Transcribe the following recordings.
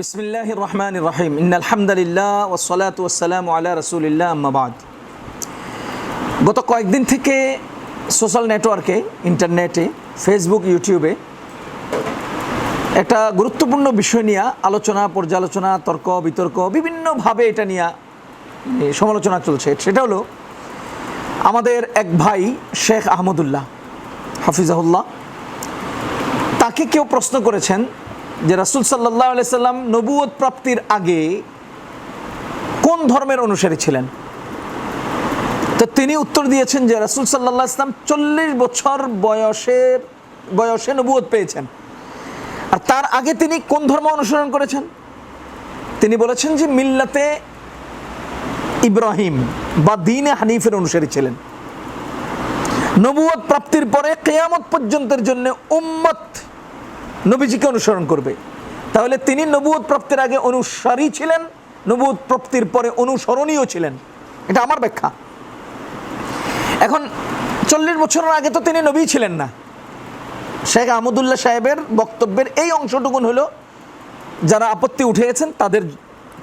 বিসমিল্লাহ রহমান রহিম আলহামদুলিল্লাহ ওসলাত ওসালাম আল্লাহ রসুলিল্লাহ আম্মাবাদ গত কয়েকদিন থেকে সোশ্যাল নেটওয়ার্কে ইন্টারনেটে ফেসবুক ইউটিউবে একটা গুরুত্বপূর্ণ বিষয় নিয়ে আলোচনা, পর্যালোচনা, তর্ক, বিতর্ক বিভিন্নভাবে এটা নিয়ে সমালোচনা চলছে। সেটা হলো আমাদের এক ভাই শেখ আহমদুল্লাহ, হাফিজাহুল্লাহ, তাকে কেউ প্রশ্ন করেছেন যে রাসুল সাল্লাহ সাল্লাম নবুয়ত প্রাপ্তির আগে কোন ধর্মের অনুসারী ছিলেন? তো তিনি উত্তর দিয়েছেন যে রাসুল সাল্লাহ ইসলাম চল্লিশ বছর বয়সের, বয়সে নবুয়ত পেয়েছেন। আর তার আগে তিনি কোন ধর্ম অনুসরণ করেছেন? তিনি বলেছেন যে মিল্লাতে ইব্রাহিম বা দিনে হানিফের অনুসারী ছিলেন। নবুয়ত প্রাপ্তির পরে কেয়ামত পর্যন্তের জন্য উম্মত নবীজিকে অনুসরণ করবে। তাহলে তিনি নবুয়ত প্রাপ্তির আগে অনুসারী ছিলেন নবুয়ত প্রাপ্তির পরে অনুসরণীয় ছিলেন। এটা আমার ব্যাখ্যা। এখন চল্লিশ বছরের আগে তো তিনি নবী ছিলেন না। শেখ আহমদুল্লাহ সাহেবের বক্তব্যের এই অংশটুকুন হলো, যারা আপত্তি উঠিয়েছেন তাদের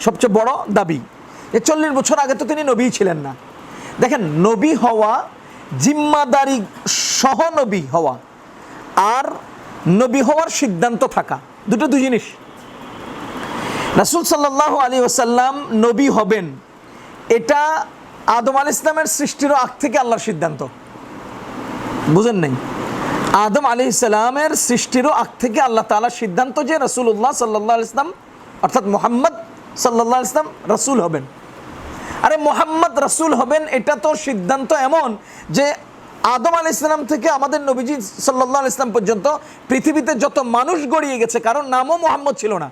সবচেয়ে বড় দাবি যে চল্লিশ বছর আগে তো তিনি নবী ছিলেন না। দেখেন, নবী হওয়া, জিম্মাদারি সহ নবী হওয়া, আর নবী হওয়ার সিদ্ধান্ত থাকা। দুটো দুই জিনিস। রাসুল সাল্লাহ আলী ওসাল্লাম নবী হবেন। এটা আদম আল ইসলামের সৃষ্টিরও আগ থেকে আল্লাহর সিদ্ধান্ত। বুঝেন নাই? আদম আলী ইসলামের সৃষ্টিরও আগ থেকে আল্লাহ তালার সিদ্ধান্ত যে রসুল্লাহ সাল্লাহ ইসলাম অর্থাৎ মোহাম্মদ সাল্লাহ ইসলাম রসুল হবেন। আরে মোহাম্মদ রসুল হবেন, এটা তো সিদ্ধান্ত এমন যে আদম আল ইসলাম থেকে আমাদের নবীজি সাল্লাহ ইসলাম পর্যন্ত পৃথিবীতে যত মানুষ গড়িয়ে গেছে কারণ নামও মোহাম্মদ ছিল না।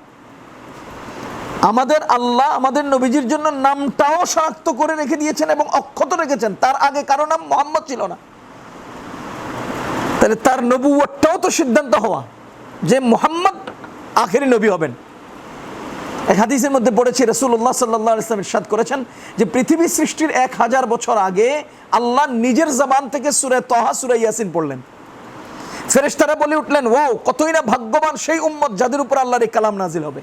আমাদের আল্লাহ, আমাদের নবীজির জন্য নামটাও শনাক্ত করে রেখে দিয়েছেন এবং অক্ষত রেখেছেন। তার আগে কারও নাম মোহাম্মদ ছিল না। তাহলে তার নবুয়টাও তো সিদ্ধান্ত হওয়া যে মোহাম্মদ আখেরি নবী হবেন। এক হাদিসের মধ্যে পড়েছি রসুল্লাহ সাল্লাহ ইসলাম ইরশাদ করেছেন যে পৃথিবী সৃষ্টির এক হাজার বছর আগে আল্লাহ নিজের জবান থেকে সুরে তহা সুরে ইয়াসিন পড়লেন। ফেরেশতারা বলে উঠলেন ও কতই না ভাগ্যবান সেই উম্মত যাদের উপর আল্লাহর এই কালাম নাজিল হবে।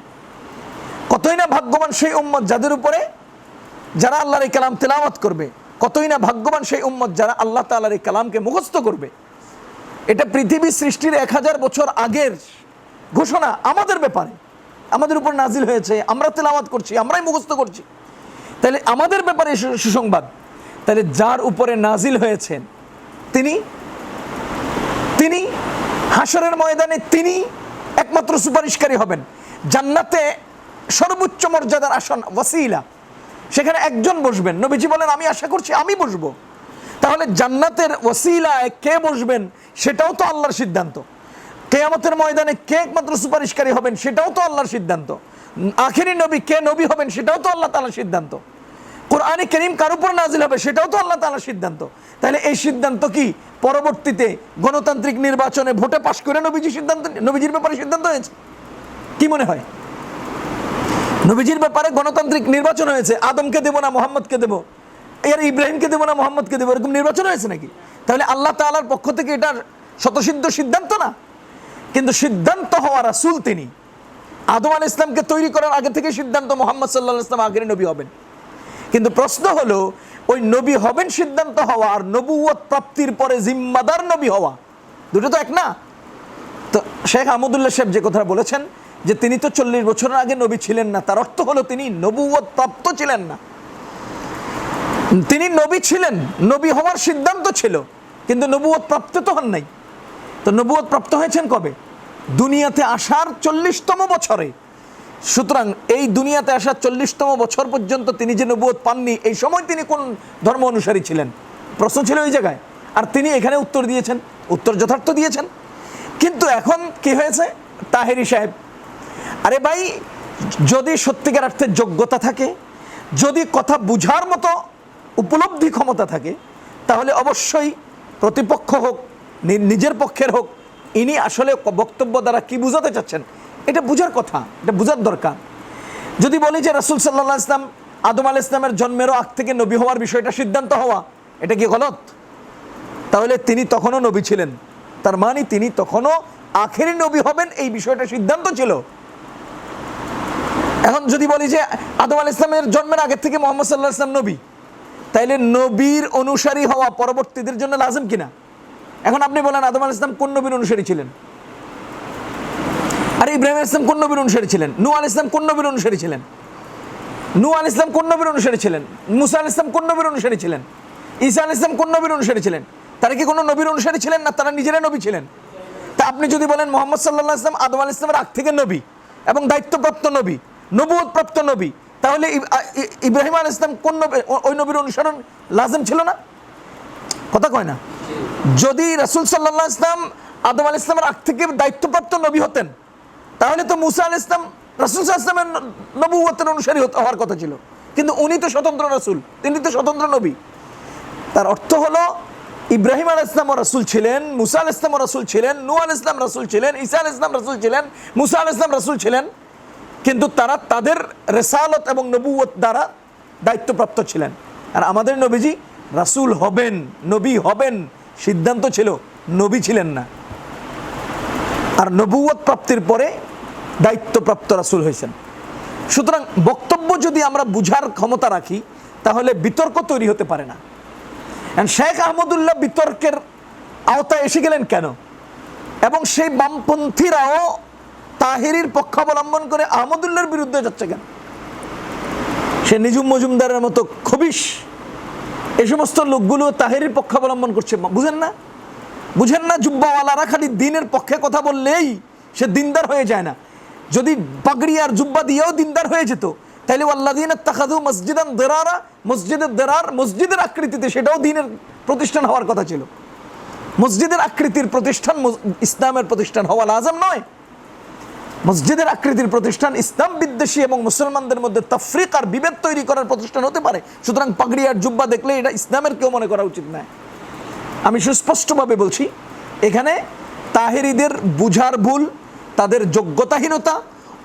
কতই না ভাগ্যবান সেই উম্মত যাদের উপরে যারা আল্লাহর এই কালাম তেলাওয়াত করবে। কতই না ভাগ্যবান সেই উম্মত যারা আল্লাহ তাআলার এই কালামকে মুখস্থ করবে। এটা পৃথিবী সৃষ্টির এক হাজার বছর আগের ঘোষণা আমাদের ব্যাপারে। আমাদের উপর নাজিল হয়েছে, আমরা তেলাওয়াত করছি, আমরাই মুখস্থ করছি। তাহলে আমাদের ব্যাপারে সুসংবাদ। তাহলে যার উপরে নাজিল হয়েছেন, তিনি? তিনি? হাসরের ময়দানে তিনি একমাত্র সুপারিশকারী হবেন। জান্নাতে সর্বোচ্চ মর্যাদার আসন ওয়াসিলা। সেখানে একজন বসবেন। নবীজি বলেন, আমি আশা করছি আমি বসবো। তাহলে জান্নাতের ওসিলায় কে বসবেন, সেটাও তো আল্লাহর সিদ্ধান্ত। কেয়ামতের ময়দানে কে একমাত্র সুপারিশকারী হবেন সেটাও তো আল্লাহর সিদ্ধান্ত। আখেরি নবী কে নবী হবেন সেটাও তো আল্লাহ তালার সিদ্ধান্ত। কোরআনে করিম কার উপর নাজিল হবে সেটাও তো আল্লাহ তালার সিদ্ধান্ত। তাহলে এই সিদ্ধান্ত কি? পরবর্তীতে গণতান্ত্রিক নির্বাচনে ভোটে পাশ করে নবীজি সিদ্ধান্ত নবীজির ব্যাপারে সিদ্ধান্ত হয়েছে? কি মনে হয়? নবীজির ব্যাপারে গণতান্ত্রিক নির্বাচন হয়েছে। আদমকে দেবো না, মোহাম্মদকে দেবো? এর ইব্রাহিমকে দেবো না, মোহাম্মদকে দেবো? এরকম নির্বাচন হয়েছে নাকি? তাহলে আল্লাহ তাআলার পক্ষ থেকে এটার শতসিদ্ধ সিদ্ধান্ত না? কিন্তু সিদ্ধান্ত হওয়া রাসুল তিনি। আদম আল ইসলামকে তৈরি করার আগে থেকে সিদ্ধান্ত মোহাম্মদ সাল্লাহ ইসলাম আগের নবী হবেন। কিন্তু প্রশ্ন হলো, ওই নবী হবেন সিদ্ধান্ত হওয়া আর নবুয়ত প্রাপ্তির পরে জিম্মাদার নবী হওয়া, দুটো তো এক না? তো শেখ আহমদুল্লাহ সাহেব যে কথা বলেছেন, যে তিনি তো চল্লিশ বছরের আগে নবী ছিলেন না, তার অর্থ হলো তিনি নবুয়ত প্রাপ্ত ছিলেন না। তিনি নবী ছিলেন, নবী হওয়ার সিদ্ধান্ত ছিল, কিন্তু নবুয়ত প্রাপ্ত তো হন নাই। তো নবুয়ত প্রাপ্ত হয়েছেন কবে? দুনিয়াতে আসার চল্লিশতম বছরে। সুতরাং এই দুনিয়াতে আসার চল্লিশতম বছর পর্যন্ত তিনি যে নবুয়ত পাননি, এই সময় তিনি কোন ধর্ম অনুসারী ছিলেন? প্রশ্ন ছিল ওই জায়গায়। আর তিনি এখানে উত্তর দিয়েছেন, উত্তর যথার্থ দিয়েছেন। কিন্তু এখন কি হয়েছে? তাহেরি সাহেব, আরে ভাই, যদি সত্যিকার অর্থে যোগ্যতা থাকে, যদি কথা বুঝার মতো উপলব্ধি ক্ষমতা থাকে, তাহলে অবশ্যই প্রতিপক্ষ হোক নিজের পক্ষের হোক ইনি আসলে বক্তব্য দ্বারা কি বুঝাতে চাচ্ছেন? এটা বুঝার কথা, এটা বুঝার দরকার। যদি বলি যে রাসুল সাল্লাহ ইসলাম আদম আল ইসলামের জন্মেরও আগ থেকে নবী হওয়ার বিষয়টা সিদ্ধান্ত হওয়া, এটা কি গলত? তাহলে তিনি তখনও নবী ছিলেন। তার মানে তিনি তখনও আখেরি নবী হবেন এই বিষয়টা সিদ্ধান্ত ছিল। এখন যদি বলি যে আদম আল ইসলামের জন্মের আগে থেকে মোহাম্মদ সাল্লাহ ইসলাম নবী, তাইলে নবীর অনুসারী হওয়া পরবর্তীদের জন্য লাজম কিনা? এখন আপনি বলেন, আদম আল ইসলাম কোন নবীর অনুসারী ছিলেন? আর ইব্রাহিম ইসলাম কোন নবীর অনুসারী ছিলেন? নু আল ইসলাম কোন নবীর অনুসারী ছিলেন? নু আল ইসলাম কোন নবীর অনুসারী ছিলেন? মুসা আল ইসলাম কোন নবীর অনুসারী ছিলেন? ঈসা আল ইসলাম কোন নবীর অনুসারী ছিলেন? তারা কি কোনো নবীর অনুসারী ছিলেন না তারা নিজেরাই নবী ছিলেন? তা আপনি যদি বলেন, মোহাম্মদ সাল্লাহ ইসলাম আদম আল ইসলামের আগ থেকে নবী এবং দায়িত্বপ্রাপ্ত নবী নবুয়প্রাপ্ত নবী, তাহলে ইব্রাহিম আল ইসলাম কোন নবী ওই নবীর অনুসরণ লাজম ছিল না? কথা কয় না। যদি রাসুল সাল্লাহ ইসলাম আদম আল ইসলামের আগ থেকে দায়িত্বপ্রাপ্ত নবী হতেন, তাহলে তো মুসা আল ইসলাম রাসুল ইসলামের নবুয়তের অনুসারী হওয়ার কথা ছিল। কিন্তু উনি তো স্বতন্ত্র রাসুল, তিনি তো স্বতন্ত্র নবী। তার অর্থ হলো, ইব্রাহিম আল ইসলাম রাসুল ছিলেন, মুসা আল ইসলাম রাসুল ছিলেন নু আল ইসলাম রাসুল ছিলেন, ঈসা আল ইসলাম রাসুল ছিলেন, মুসা আল ইসলাম রাসুল ছিলেন। কিন্তু তারা তাদের রেসালত এবং নবুয়ত দ্বারা দায়িত্বপ্রাপ্ত ছিলেন। আর আমাদের নবীজি রাসুল হবেন, নবী হবেন। সিদ্ধান্ত ছিল, নবী ছিলেন না। আর নবুয়ত প্রাপ্তির পরে দায়িত্বপ্রাপ্ত রাসুল হয়েছেন। সুতরাং বক্তব্য যদি আমরা বুঝার ক্ষমতা রাখি, তাহলে বিতর্ক তৈরি হতে পারে না। শেখ আহমদুল্লাহ বিতর্কের আওতায় এসে গেলেন কেন? এবং সেই বামপন্থীরাও তাহিরির পক্ষাবলম্বন করে আহমদুল্লাহর বিরুদ্ধে যাচ্ছে কেন? সে নিজুম মজুমদারের মতো খবিস এই সমস্ত লোকগুলো তাহিরির পক্ষাবলম্বন করছে। বুঝেন না? বুঝেন না? জুব্বাওয়ালারা খালি দিনের পক্ষে কথা বললেই সে দিনদার হয়ে যায় না। যদি পাগড়ি আর জুব্বা দিয়েও দিনদার হয়ে যেত তাহলে আল্লাদিন তাকাদু মসজিদান দেরারা, মসজিদের দেরার মসজিদের আকৃতিতে সেটাও দিনের প্রতিষ্ঠান হওয়ার কথা ছিল। মসজিদের আকৃতির প্রতিষ্ঠান ইসলামের প্রতিষ্ঠান হওয়া লাজম নয়। মসজিদের আকৃতির প্রতিষ্ঠান ইসলাম বিদ্বেষী এবং মুসলমানদের মধ্যে তফরিক আর বিভেদ তৈরি করার প্রতিষ্ঠান হতে পারে। সুতরাং পাগড়ি আর জুব্বা দেখলে এটা ইসলামের কেউ মনে করা উচিত নয়। আমি সুস্পষ্টভাবে বলছি, এখানে তাহেরিদের বুঝার ভুল, তাদের যোগ্যতাহীনতা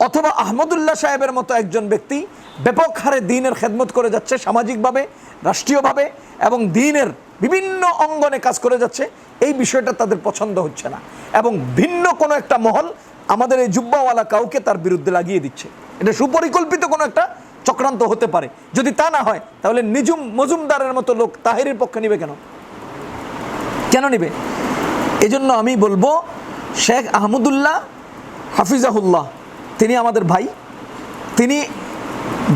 অথবা আহমদুল্লাহ সাহেবের মতো একজন ব্যক্তি ব্যাপক হারে দিনের খেদমত করে যাচ্ছে সামাজিকভাবে, রাষ্ট্রীয়ভাবে এবং দিনের বিভিন্ন অঙ্গনে কাজ করে যাচ্ছে, এই বিষয়টা তাদের পছন্দ হচ্ছে না। এবং ভিন্ন কোনো একটা মহল আমাদের এই জুব্বাওয়ালা কাউকে তার বিরুদ্ধে লাগিয়ে দিচ্ছে। এটা সুপরিকল্পিত কোনো একটা চক্রান্ত হতে পারে। যদি তা না হয়, তাহলে নিজুম মজুমদারের মতো লোক তাহেরির পক্ষে নিবে কেন? কেন নিবে? এজন্য আমি বলব, শেখ আহমদুল্লাহ হাফিজাহুল্লাহ, তিনি আমাদের ভাই। তিনি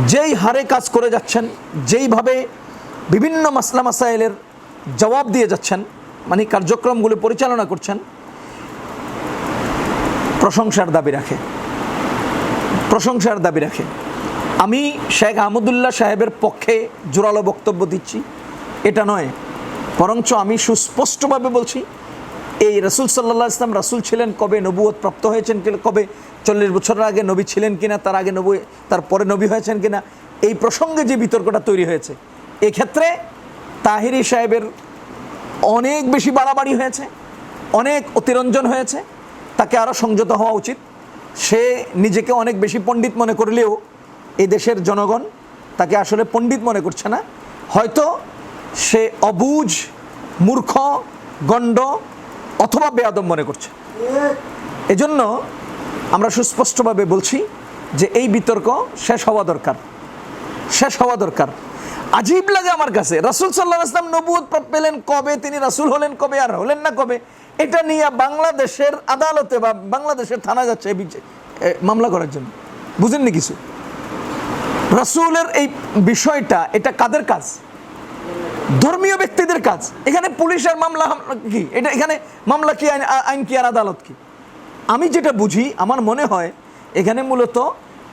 যেই হারে কাজ করে যাচ্ছেন, যেইভাবে বিভিন্ন মাসলা মাসাইলের জবাব দিয়ে যাচ্ছেন মানে কার্যক্রমগুলো পরিচালনা করছেন প্রশংসার দাবি রাখে। প্রশংসার দাবি রাখে। আমি শেখ আহমদুল্লাহ সাহেবের পক্ষে জোরালো বক্তব্য দিচ্ছি। এটা নয়, বরঞ্চ আমি সুস্পষ্টভাবে বলছি, এই রসুল সাল্লাহ ইসলাম রাসুল ছিলেন কবে নবুয়ত প্রাপ্ত হয়েছেন কবে চল্লিশ বছরের আগে নবী ছিলেন কিনা, তার আগে নবী, তার পরে নবী হয়েছেন কিনা, এই প্রসঙ্গে যে বিতর্কটা তৈরি হয়েছে, এক্ষেত্রে তাহিরি সাহেবের অনেক বেশি বাড়াবাড়ি হয়েছে, অনেক অতিরঞ্জন হয়েছে তাকে আরও সংযত হওয়া উচিত। সে নিজেকে অনেক বেশি পণ্ডিত মনে করলেও এই দেশের জনগণ তাকে আসলে পণ্ডিত মনে করছে না। হয়তো সে অবুজ, মূর্খ, গণ্ড অথবা বেয়াদব মনে করছে। এজন্য আমরা সুস্পষ্টভাবে বলছি যে এই বিতর্ক শেষ হওয়া দরকার। শেষ হওয়া দরকার। আজীব লাগে আমার কাছে। রাসুল সাল্লাহ আসলাম নবুয়ত পেলেন কবে? তিনি রাসুল হলেন কবে? আর হলেন না কবে? এটা নিয়ে বাংলাদেশের আদালতে বা বাংলাদেশের থানা যাচ্ছে মামলা করার জন্য। বুঝেননি কিছু? রাসুলের এই বিষয়টা, এটা কাদের কাজ? ধর্মীয় ব্যক্তিদের কাজ। এখানে পুলিশের মামলা কি? এটা এখানে মামলা কি আইন কি আর আদালত কি? আমি যেটা বুঝি, আমার মনে হয় এখানে মূলত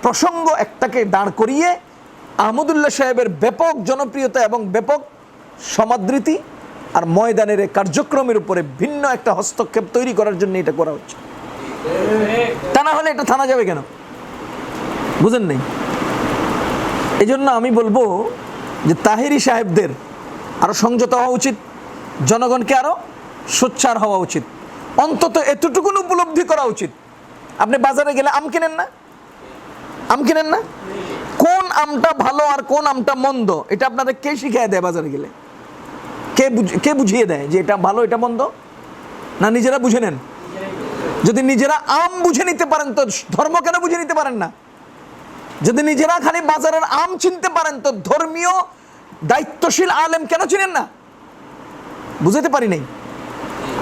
প্রসঙ্গ একটাকে দাঁড় করিয়ে আহমদুল্লাহ সাহেবের ব্যাপক জনপ্রিয়তা এবং ব্যাপক সমাদৃতি আর ময়দানের কার্যক্রমের উপরে ভিন্ন একটা হস্তক্ষেপ তৈরি করার জন্য এটা করা হচ্ছে। তা না হলে এটা থানা যাবে কেন? বুঝেন নেই? এই জন্য আমি বলব যে তাহেরি সাহেবদের আরও সংযত হওয়া উচিত, জনগণকে আরও সোচ্চার হওয়া উচিত, অন্তত এতটুকুন উপলব্ধি করা উচিত। আপনি বাজারে গেলে আম কিনেন না? আম কিনেন না? কোন আমটা ভালো আর কোন আমটা মন্দ, এটা আপনারা কে শিখিয়ে দেয় বাজারে গেলে? কে কে বুঝিয়ে দেয় যে এটা ভালো, এটা মন্দ? না নিজেরা বুঝে নেন? যদি নিজেরা আম বুঝে নিতে পারেন তো ধর্ম কেন বুঝে নিতে পারেন না? যদি নিজেরা খালি বাজারের আম চিনতে পারেন তো ধর্মীয় দায়িত্বশীল আলেম কেন চিনেন না? বুঝাতে পারি নাই।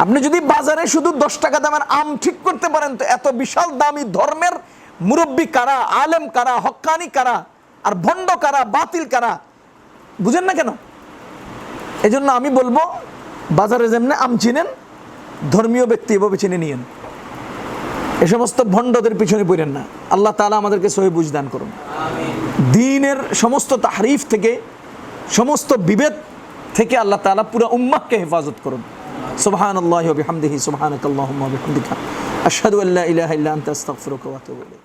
আপনি যদি বাজারে শুধু দশ টাকা দামের আম ঠিক করতে পারেন তো এত বিশাল দামি ধর্মের মুরব্বী কারা, আলেম কারা হক্কানি কারা, আর ভণ্ড কারা, বাতিল কারা, বুঝেন না কেন? এজন্য আমি বলব, বাজারে যেমনি আম চিনেন, ধর্মীয় ব্যক্তি এভাবে চিনে নিয়েন। এ সমস্ত ভণ্ডদের পিছনে পড়েন না। আল্লাহ তালা আমাদেরকে সহি বুঝদান করুন। দিনের সমস্ত তাহরিফ থেকে, সমস্ত বিভেদ থেকে আল্লাহ তালা পুরো উম্মাহকে হেফাজত করুন। সুবহান আল্লাহ বিহামদিহি সুবহানাক আল্লাহুম্মা বিহামদিকা। আশহাদু আল্লা ইলাহা ইল্লা আনতা, আস্তাগফিরুকা ওয়া আতুবু